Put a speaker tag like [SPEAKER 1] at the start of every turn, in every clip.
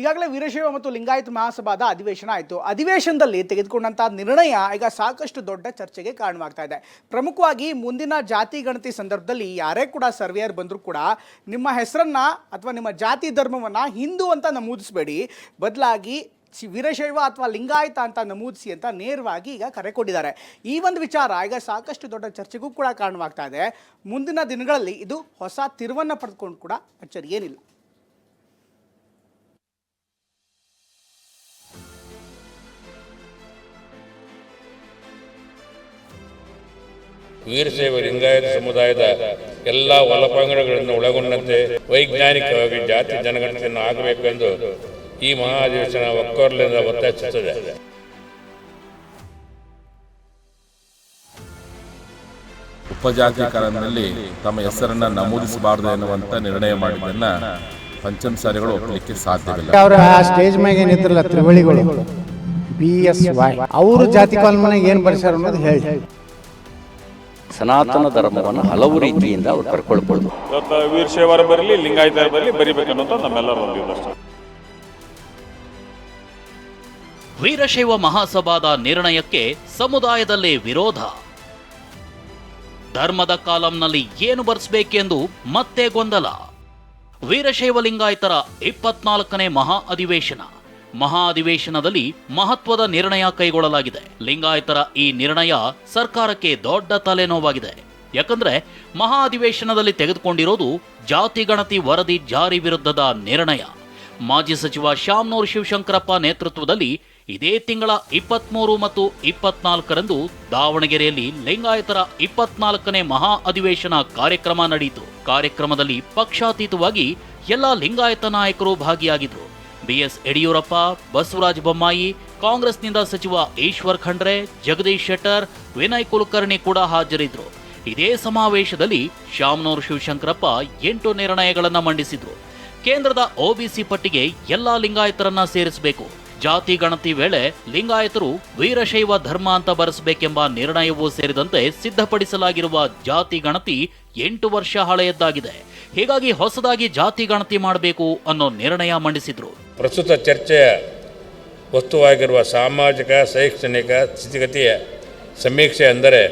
[SPEAKER 1] ಈಗಾಗಲೇ ವೀರಶೈವ ಮತ್ತು ಲಿಂಗಾಯತ ಮಹಾಸಭಾದ ಅಧಿವೇಶನ ಆಯಿತು. ಅಧಿವೇಶನದಲ್ಲಿ ತೆಗೆದುಕೊಂಡಂತಹ ನಿರ್ಣಯ ಈಗ ಸಾಕಷ್ಟು ದೊಡ್ಡ ಚರ್ಚೆಗೆ ಕಾರಣವಾಗ್ತಾ ಇದೆ. ಪ್ರಮುಖವಾಗಿ ಮುಂದಿನ ಜಾತಿ ಗಣತಿ ಸಂದರ್ಭದಲ್ಲಿ ಯಾರೇ ಕೂಡ ಸರ್ವೇಯರ್ ಬಂದರೂ ಕೂಡ ನಿಮ್ಮ ಹೆಸರನ್ನ ಅಥವಾ ನಿಮ್ಮ ಜಾತಿ ಧರ್ಮವನ್ನು ಹಿಂದೂ ಅಂತ ನಮೂದಿಸಬೇಡಿ. ಬದಲಾಗಿ ವೀರಶೈವ ಅಥವಾ ಲಿಂಗಾಯತ ಅಂತ ನಮೂದಿಸಿ ಅಂತ ನೇರವಾಗಿ ಈಗ ಕರೆ ಕೊಟ್ಟಿದ್ದಾರೆ. ಈ ಒಂದು ವಿಚಾರ ಈಗ ಸಾಕಷ್ಟು ದೊಡ್ಡ ಚರ್ಚೆಗೂ ಕೂಡ ಕಾರಣವಾಗ್ತಾ ಇದೆ. ಮುಂದಿನ ದಿನಗಳಲ್ಲಿ ಇದು ಹೊಸ ತಿರುವನ್ನು ಪಡೆದುಕೊಂಡು ಕೂಡ ಅಚ್ಚರಿ ಏನಿಲ್ಲ
[SPEAKER 2] ವೀರಶೈವ ಲಿಂಗಾಯತ ಸಮುದಾಯದ ಎಲ್ಲ ಒಳಪಂಗಡಗಳನ್ನು ಒಳಗೊಂಡಂತೆ ವೈಜ್ಞಾನಿಕವಾಗಿ ಜಾತಿ ಜನಗಣತಿಯನ್ನು ಆಗಬೇಕೆಂದು ಈ ಮಹಾ ಅಧಿವೇಶನ ಒಕ್ಕೊರಲಿಂದ ಒತ್ತಾಯಿಸುತ್ತದೆ.
[SPEAKER 3] ಉಪಜಾತಿಕರಣದಲ್ಲಿ ತಮ್ಮ ಹೆಸರನ್ನ ನಮೂದಿಸಬಾರದು ಎನ್ನುವಂತ ನಿರ್ಣಯ ಮಾಡಿದ್ದನ್ನ ಪಂಚಮಸಾರಿಗಳು ಒಪ್ಪಲಿಕ್ಕೆ ಸಾಧ್ಯವಿಲ್ಲ.
[SPEAKER 4] ಅವ್ರ ಆ ಸ್ಟೇಜ್ ಮ್ಯಾಗ ಏನಿದ್ರಲ್ಲ ತ್ರಿವಳಿಗಳು. ಬಿ ಎಸ್ ವೈ ಅವ್ರ ಜಾತಿ ಕಾಲ್ಮನಾಗ ಏನು ಬರ್ಸ್ಯಾರ ಅನ್ನೋದು ಹೇಳಿ.
[SPEAKER 5] ಸನಾತನ ಧರ್ಮವನ್ನು ಹಲವು ರೀತಿಯಿಂದ ಅವರು ಕರ್ಕೊಳ್ಬೋದು.
[SPEAKER 6] ಇವತ್ತು ವೀರಶೈವರ ಬರಲಿ ಲಿಂಗಾಯತರ ಬರಲಿ ಬರಿಬೇಕನ್ನೋದು ನಮ್ಮೆಲ್ಲರ ಒಂದು ಇದಷ್ಟೇ
[SPEAKER 7] ವೀರಶೈವ ಮಹಾಸಭಾದ ನಿರ್ಣಯಕ್ಕೆ ಸಮುದಾಯದಲ್ಲಿ ವಿರೋಧ. ಧರ್ಮದ ಕಾಲಂನಲ್ಲಿ ಏನು ಬರೆಸಬೇಕೆಂದು ಮತ್ತೆ ಗೊಂದಲ. ವೀರಶೈವ ಲಿಂಗಾಯತರ ಇಪ್ಪತ್ನಾಲ್ಕನೇ ಮಹಾ ಅಧಿವೇಶನ. ಮಹಾ ಅಧಿವೇಶನದಲ್ಲಿ ಮಹತ್ವದ ನಿರ್ಣಯ ಕೈಗೊಳ್ಳಲಾಗಿದೆ. ಲಿಂಗಾಯತರ ಈ ನಿರ್ಣಯ ಸರ್ಕಾರಕ್ಕೆ ದೊಡ್ಡ ತಲೆನೋವಾಗಿದೆ. ಯಾಕಂದ್ರೆ ಮಹಾ ಅಧಿವೇಶನದಲ್ಲಿ ತೆಗೆದುಕೊಂಡಿರೋದು ಜಾತಿ ಗಣತಿ ವರದಿ ಜಾರಿ ವಿರುದ್ಧದ ನಿರ್ಣಯ. ಮಾಜಿ ಸಚಿವ ಶ್ಯಾಮ್ನೂರ್ ಶಿವಶಂಕರಪ್ಪ ನೇತೃತ್ವದಲ್ಲಿ ಇದೇ ತಿಂಗಳ ಇಪ್ಪತ್ಮೂರು ಮತ್ತು ಇಪ್ಪತ್ನಾಲ್ಕರಂದು ದಾವಣಗೆರೆಯಲ್ಲಿ ಲಿಂಗಾಯತರ ಇಪ್ಪತ್ನಾಲ್ಕನೇ ಮಹಾ ಅಧಿವೇಶನ ಕಾರ್ಯಕ್ರಮ ನಡೆಯಿತು. ಕಾರ್ಯಕ್ರಮದಲ್ಲಿ ಪಕ್ಷಾತೀತವಾಗಿ ಎಲ್ಲ ಲಿಂಗಾಯತ ನಾಯಕರು ಭಾಗಿಯಾಗಿದ್ರು. ಬಿಎಸ್ ಯಡಿಯೂರಪ್ಪ, ಬಸವರಾಜ ಬೊಮ್ಮಾಯಿ, ಕಾಂಗ್ರೆಸ್ನಿಂದ ಸಚಿವ ಈಶ್ವರ್ ಖಂಡ್ರೆ, ಜಗದೀಶ್ ಶೆಟ್ಟರ್, ವಿನಯ್ ಕುಲಕರ್ಣಿ ಕೂಡ ಹಾಜರಿದ್ದರು ಇದೇ ಸಮಾವೇಶದಲ್ಲಿ ಶಾಮನೂರು ಶಿವಶಂಕರಪ್ಪ ಎಂಟು ನಿರ್ಣಯಗಳನ್ನು ಮಂಡಿಸಿದ್ರು. ಕೇಂದ್ರದ ಒಬಿಸಿ ಪಟ್ಟಿಗೆ ಎಲ್ಲ ಲಿಂಗಾಯತರನ್ನ ಸೇರಿಸಬೇಕು. ಜಾತಿ ಗಣತಿ ವೇಳೆ ಲಿಂಗಾಯತರು ವೀರಶೈವ ಧರ್ಮ ಅಂತ ಬರೆಸಬೇಕೆಂಬ ನಿರ್ಣಯವೂ ಸೇರಿದಂತೆ ಸಿದ್ಧಪಡಿಸಲಾಗಿರುವ ಜಾತಿ ಗಣತಿ ಎಂಟು ವರ್ಷ ಹಳೆಯದ್ದಾಗಿದೆ. ಹೀಗಾಗಿ ಹೊಸದಾಗಿ ಜಾತಿ ಗಣತಿ ಮಾಡಬೇಕು ಅನ್ನೋ ನಿರ್ಣಯ ಮಂಡಿಸಿದ್ರು.
[SPEAKER 2] ಪ್ರಸ್ತುತ ಚರ್ಚೆಯ ವಸ್ತುವಾಗಿರುವ ಸಾಮಾಜಿಕ, ಶೈಕ್ಷಣಿಕ ಸ್ಥಿತಿಗತಿಯ ಸಮೀಕ್ಷೆ ಅಂದರೆ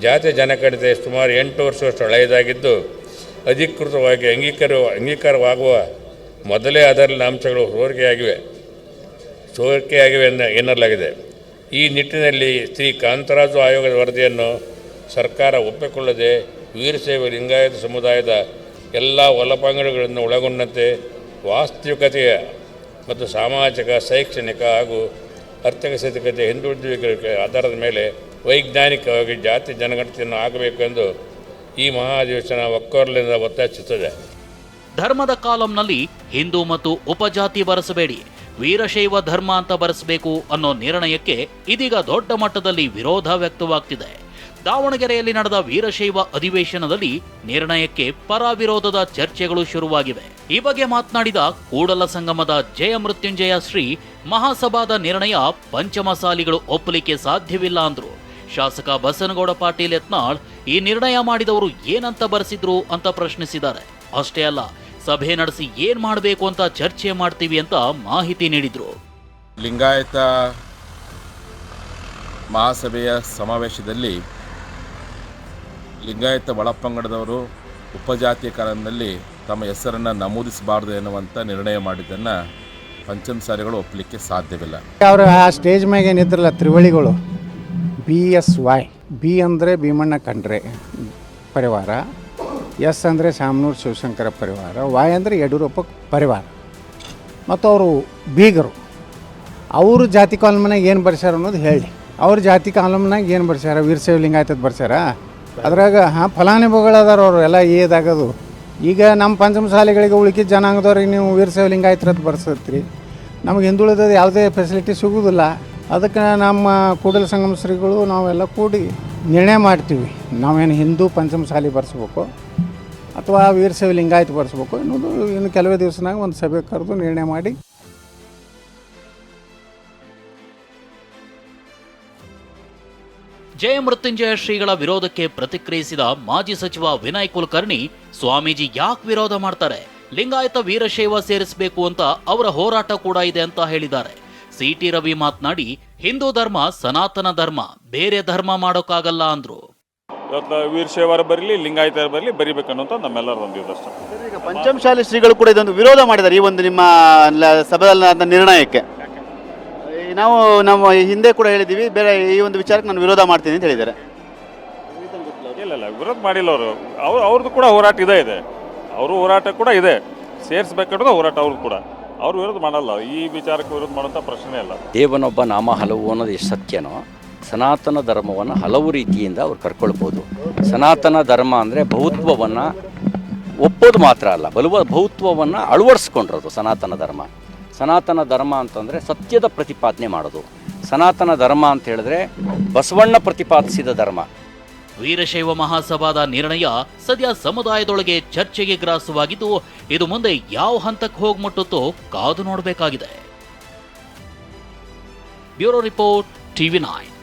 [SPEAKER 2] ಜಾತಿ ಜನಗಣತಿ ಸುಮಾರು ಎಂಟು ವರ್ಷವಷ್ಟು ಹಳೆಯದಾಗಿದ್ದು, ಅಧಿಕೃತವಾಗಿ ಅಂಗೀಕಾರ, ಅಂಗೀಕಾರವಾಗುವ ಮೊದಲೇ ಅದರಲ್ಲಿನ ಅಂಶಗಳು ಸೋರಿಕೆಯಾಗಿವೆ ಸೋರಿಕೆಯಾಗಿವೆ ಎನ್ನ, ಎನ್ನಲಾಗಿದೆ. ಈ ನಿಟ್ಟಿನಲ್ಲಿ ಶ್ರೀ ಕಾಂತರಾಜು ಆಯೋಗದ ವರದಿಯನ್ನು ಸರ್ಕಾರ ಒಪ್ಪಿಕೊಳ್ಳದೆ ವೀರಶೈವ ಲಿಂಗಾಯತ ಸಮುದಾಯದ ಎಲ್ಲ ಒಲಪಂಗಡಗಳನ್ನು ಒಳಗೊಂಡಂತೆ ವಾಸ್ತವಿಕತೆಯ ಮತ್ತು ಸಾಮಾಜಿಕ, ಶೈಕ್ಷಣಿಕ ಹಾಗೂ ಆರ್ಥಿಕ ಸ್ಥಿತಿಗತಿ ಹಿಂದುಳಿದ ಆಧಾರದ ಮೇಲೆ ವೈಜ್ಞಾನಿಕವಾಗಿ ಜಾತಿ ಜನಗಣತಿಯನ್ನು ಆಗಬೇಕೆಂದು ಈ ಮಹಾ ಅಧಿವೇಶನ ಒಕ್ಕೊರಲಿಂದ ಒತ್ತಾಯಿಸುತ್ತದೆ.
[SPEAKER 7] ಧರ್ಮದ ಕಾಲಂನಲ್ಲಿ ಹಿಂದೂ ಮತ್ತು ಉಪಜಾತಿ ಬರೆಸಬೇಡಿ, ವೀರಶೈವ ಧರ್ಮ ಅಂತ ಬರೆಸಬೇಕು ಅನ್ನೋ ನಿರ್ಣಯಕ್ಕೆ ಇದೀಗ ದೊಡ್ಡ ಮಟ್ಟದಲ್ಲಿ ವಿರೋಧ ವ್ಯಕ್ತವಾಗ್ತಿದೆ. ದಾವಣಗೆರೆಯಲ್ಲಿ ನಡೆದ ವೀರಶೈವ ಅಧಿವೇಶನದಲ್ಲಿ ನಿರ್ಣಯಕ್ಕೆ ಪರ ವಿರೋಧದ ಚರ್ಚೆಗಳು ಶುರುವಾಗಿವೆ. ಈ ಬಗ್ಗೆ ಮಾತನಾಡಿದ ಕೂಡಲ ಸಂಗಮದ ಜಯ ಮೃತ್ಯುಂಜಯ ಶ್ರೀ ಮಹಾಸಭಾದ ನಿರ್ಣಯ ಪಂಚಮಸಾಲಿಗಳು ಒಪ್ಪಲಿಕ್ಕೆ ಸಾಧ್ಯವಿಲ್ಲ ಅಂದ್ರು. ಶಾಸಕ ಬಸನಗೌಡ ಪಾಟೀಲ್ ಯತ್ನಾಳ್, ಈ ನಿರ್ಣಯ ಮಾಡಿದವರು ಏನಂತ ಬರೆಸಿದ್ರು ಅಂತ ಪ್ರಶ್ನಿಸಿದ್ದಾರೆ. ಅಷ್ಟೇ ಅಲ್ಲ, ಸಭೆ ನಡೆಸಿ ಏನ್ ಮಾಡಬೇಕು ಅಂತ ಚರ್ಚೆ ಮಾಡ್ತೀವಿ ಅಂತ ಮಾಹಿತಿ ನೀಡಿದ್ರು.
[SPEAKER 3] ಲಿಂಗಾಯತ ಮಹಾಸಭೆಯ ಸಮಾವೇಶದಲ್ಲಿ ಲಿಂಗಾಯತ ಒಳಪಂಗಡದವರು ಉಪಜಾತೀಕರಣದಲ್ಲಿ ತಮ್ಮ ಹೆಸರನ್ನು ನಮೂದಿಸಬಾರ್ದು ಎನ್ನುವಂಥ ನಿರ್ಣಯ ಮಾಡಿದ್ದನ್ನು ಪಂಚಮಸಾರಿಗಳು ಒಪ್ಪಲಿಕ್ಕೆ ಸಾಧ್ಯವಿಲ್ಲ.
[SPEAKER 4] ಅವರು ಆ ಸ್ಟೇಜ್ ಮ್ಯಾಗ ಏನಿದ್ರಲ್ಲ ತ್ರಿವಳಿಗಳು, ಬಿ ಎಸ್ ವೈ, ಬಿ ಅಂದರೆ ಭೀಮಣ್ಣ ಖಂಡ್ರೆ ಪರಿವಾರ, ಎಸ್ ಅಂದರೆ ಶಾಮನೂರು ಶಿವಶಂಕರ ಪರಿವಾರ, ವೈ ಅಂದರೆ ಯಡಿಯೂರಪ್ಪ ಪರಿವಾರ. ಮತ್ತು ಅವರು ಬೀಗರು. ಅವರು ಜಾತಿ ಕಾಲಮ್ನಾಗ ಏನು ಬರ್ಸ್ಯಾರ ಅನ್ನೋದು ಹೇಳಿ. ಅವ್ರ ಜಾತಿ ಕಾಲಮ್ನಾಗ ಏನು ಬರ್ಸ್ಯಾರ? ವೀರಶೈವ ಲಿಂಗಾಯತದ ಬರ್ಸ್ಯಾರ? ಅದ್ರಾಗ, ಹಾಂ ಫಲಾನುಭವಿಗಳು ಅದಾರ ಅವರು ಎಲ್ಲ ಏದಾಗದು ಈಗ ನಮ್ಮ ಪಂಚಮಸಾಲಿಗಳಿಗೆ ಉಳ್ಕಿದ ಜನಾಂಗದವ್ರಿಗೆ ನೀವು ವೀರಶೈವ ಲಿಂಗಾಯತರದ್ದು ಬರ್ಸತ್ರಿ. ನಮಗೆ ಹಿಂದುಳಿದ ಯಾವುದೇ ಫೆಸಿಲಿಟಿ ಸಿಗೋದಿಲ್ಲ. ಅದಕ್ಕೆ ನಮ್ಮ ಕೂಡಲ ಸಂಗಮ ಶ್ರೀಗಳು ನಾವೆಲ್ಲ ಕೂಡಿ ನಿರ್ಣಯ ಮಾಡ್ತೀವಿ. ನಾವೇನು ಹಿಂದೂ ಪಂಚಮ ಪಂಚಮಸಾಲಿ ಬರ್ಸ್ಬೇಕು, ಅಥವಾ ವೀರಶೈವ ಲಿಂಗಾಯತ ಬರ್ಸ್ಬೇಕು ಅನ್ನೋದು ಇನ್ನು ಕೆಲವೇ ದಿವಸನಾಗ ಒಂದು ಸಭೆ ಕರೆದು ನಿರ್ಣಯ ಮಾಡಿ
[SPEAKER 7] ಜಯ ಮೃತ್ಯುಂಜಯ ಶ್ರೀಗಳ ವಿರೋಧಕ್ಕೆ ಪ್ರತಿಕ್ರಿಯಿಸಿದ ಮಾಜಿ ಸಚಿವ ವಿನಯ್ ಕುಲಕರ್ಣಿ ಸ್ವಾಮೀಜಿ ಯಾಕೆ ವಿರೋಧ ಮಾಡ್ತಾರೆ? ಲಿಂಗಾಯತ ವೀರಶೈವ ಸೇರಿಸಬೇಕು ಅಂತ ಅವರ ಹೋರಾಟ ಕೂಡ ಇದೆ ಅಂತ ಹೇಳಿದ್ದಾರೆ. ಸಿಟಿ ರವಿ ಮಾತನಾಡಿ ಹಿಂದೂ ಧರ್ಮ ಸನಾತನ ಧರ್ಮ ಬೇರೆ ಧರ್ಮ ಮಾಡೋಕ್ಕಾಗಲ್ಲ ಅಂದ್ರು.
[SPEAKER 6] ವೀರಶೈವರ ಬರಲಿ ಲಿಂಗಾಯತರ ಬರಲಿ ಬರಿಬೇಕನ್ನೋಂಥ ನಮ್ಮೆಲ್ಲರ ಒಂದು ಇದಷ್ಟೇ
[SPEAKER 8] ಈಗ ಪಂಚಮಶಾಲಿ ಶ್ರೀಗಳು ಕೂಡ ಇದೊಂದು ವಿರೋಧ ಮಾಡಿದ್ದಾರೆ ಈ ಒಂದು ನಿಮ್ಮ ಸಭೆಯಲ್ಲಿ ನಿರ್ಣಯಕ್ಕೆ. ನಾವು ನಮ್ಮ ಹಿಂದೆ ಕೂಡ ಹೇಳಿದ್ದೀವಿ ಬೇರೆ ಈ ಒಂದು ವಿಚಾರಕ್ಕೆ ನಾನು ವಿರೋಧ ಮಾಡ್ತೀನಿ ಅಂತ ಹೇಳಿದ್ದಾರೆ.
[SPEAKER 6] ಇಲ್ಲ ಇಲ್ಲ ವಿರೋಧ ಮಾಡಿಲ್ಲ ಅವರು. ಅವ್ರು ಅವ್ರದ್ದು ಕೂಡ ಹೋರಾಟ ಇದೆ ಇದೆ. ಅವರು ಹೋರಾಟ ಕೂಡ ಇದೆ. ಸೇರಿಸ್ಬೇಕಾದ್ರೆ ಹೋರಾಟ ಅವ್ರದ್ದು ಕೂಡ. ಅವರು ವಿರೋಧ ಮಾಡಲ್ಲ. ಈ ವಿಚಾರಕ್ಕೆ ವಿರೋಧ ಮಾಡುವಂಥ ಪ್ರಶ್ನೆ ಇಲ್ಲ.
[SPEAKER 5] ದೇವನೊಬ್ಬ ನಾಮ ಹಲವು ಅನ್ನೋದು ಎಷ್ಟು ಸತ್ಯನೋ ಸನಾತನ ಧರ್ಮವನ್ನು ಹಲವು ರೀತಿಯಿಂದ ಅವ್ರು ಕರ್ಕೊಳ್ಬೋದು. ಸನಾತನ ಧರ್ಮ ಅಂದರೆ ಬಹುತ್ವವನ್ನು ಒಪ್ಪೋದು ಮಾತ್ರ ಅಲ್ಲ ಬಲುವ ಬಹುತ್ವವನ್ನು ಅಳವಡಿಸ್ಕೊಂಡಿರೋದು ಸನಾತನ ಧರ್ಮ. ಸನಾತನ ಧರ್ಮ ಅಂತಂದರೆ ಸತ್ಯದ ಪ್ರತಿಪಾದನೆ ಮಾಡೋದು. ಸನಾತನ ಧರ್ಮ ಅಂತ ಹೇಳಿದ್ರೆ ಬಸವಣ್ಣ ಪ್ರತಿಪಾದಿಸಿದ ಧರ್ಮ.
[SPEAKER 7] ವೀರಶೈವ ಮಹಾಸಭಾದ ನಿರ್ಣಯ ಸದ್ಯ ಸಮುದಾಯದೊಳಗೆ ಚರ್ಚೆಗೆ ಗ್ರಾಸವಾಗಿದ್ದು, ಇದು ಮುಂದೆ ಯಾವ ಹಂತಕ್ಕೆ ಹೋಗ್ಮುಟ್ಟುತ್ತೋ ಕಾದು ನೋಡಬೇಕಾಗಿದೆ. Bureau report, TV nine.